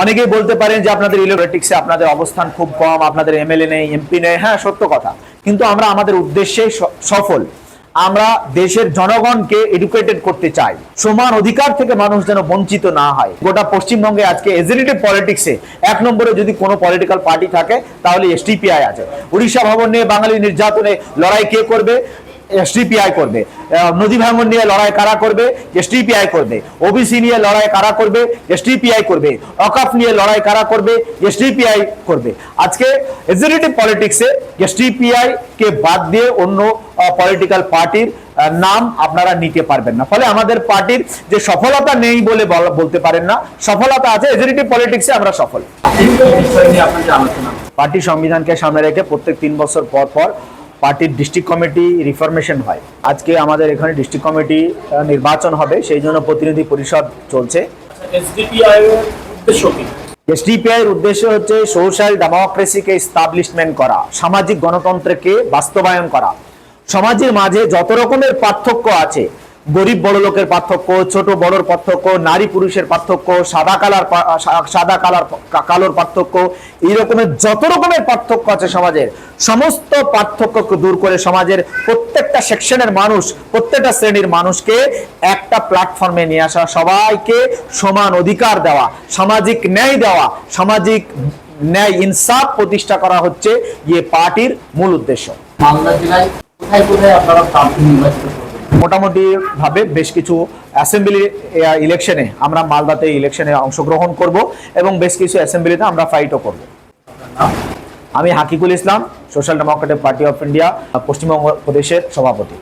অনেকেই বলতে পারেন যে আপনাদের ইলেকট্রিক্সে আপনাদের অবস্থান খুব কম, আপনাদের এমএলএ নেই এমপি নেই। হ্যাঁ সত্য কথা। কিন্তু আমরা আমাদের উদ্দেশ্যে সফল। আমরা দেশের জনগণকে এডুকেটেড করতে চাই। সমান অধিকার থেকে মানুষ যেন বঞ্চিত না হয়। গোটা পশ্চিমবঙ্গে আজকে এজেলিটিভ পলিটিক্সে এক নম্বরে যদি কোনো পলিটিক্যাল পার্টি থাকে, তাহলে এসটিপিআই আছে। উড়িষ্যা ভবন নিয়ে বাঙালি নির্যাতনে লড়াই কে করবে? এসডিপিআই করবে। নদী ভাঙন নিয়ে লড়াই কারা করবে? এসডিপিআই করবে। ওবিসি নিয়ে লড়াই কারা করবে? এসডিপিআই করবে। অকাফ নিয়ে লড়াই কারা করবে? এসডিপিআই করবে। আজকে এক্সিকিউটিভ পলিটিক্সে এসডিপিআই কে বাদ দিয়ে অন্য পলিটিক্যাল পার্টির নাম আপনারা নিতে পারবেন না। ফলে আমাদের পার্টির যে সফলতা নেই বলে বলতে পারেন না। সফলতা আছে এক্সিকিউটিভ পলিটিক্সে আমরা সফল। পার্টি সংবিধানকে সামনে রেখে প্রত্যেক তিন বছর পর পর পার্টির ডিস্ট্রিক্ট কমিটি রিফরমেশন হয়। আজকে আমাদের এখানে ডিস্ট্রিক্ট কমিটি নির্বাচন হবে সেই জন্য প্রতিনিধি পরিষদ চলছে। এসডিপিআই এর উদ্দেশ্য হচ্ছে সোশ্যাল ডেমোক্রেসিকে স্টাবলিশমেন্ট করা সামাজিক গণতন্ত্রকে বাস্তবায়ন করা। সমাজের মাঝে যত রকমের পার্থক্য আছে গরিব বড় লোকের পার্থক্য, ছোট বড়র পার্থক্য, নারী পুরুষের পার্থক্য, সাদা কালার সাদা কালার কালোর পার্থক্য, এই রকমের যত রকমের পার্থক্য আছে সমাজের, সমস্ত পার্থক্যকে দূর করে সমাজের প্রত্যেকটা সেকশনের মানুষ, প্রত্যেকটা শ্রেণির মানুষকে একটা প্ল্যাটফর্মে নিয়ে আসা, সবাইকে সমান অধিকার দেওয়া, সামাজিক ন্যায় দেওয়া, সামাজিক ন্যায় ইনসাফ প্রতিষ্ঠা করা হচ্ছে ইয়ে পার্টির মূল উদ্দেশ্য। মালদা জেলায় কোথায় কোথায় আপনারা প্রার্থী নির্বাচিত মোটামুটি ভাবে বেশ কিছু অ্যাসেম্বলি ইলেকশনে আমরা মালদাতে ইলেকশনে অংশগ্রহণ করব এবং বেশ কিছু অ্যাসেম্বলিতে আমরা ফাইটও করব। আমি Hakikul Islam social democratic party of India Paschimbanga প্রদেশের সভাপতি।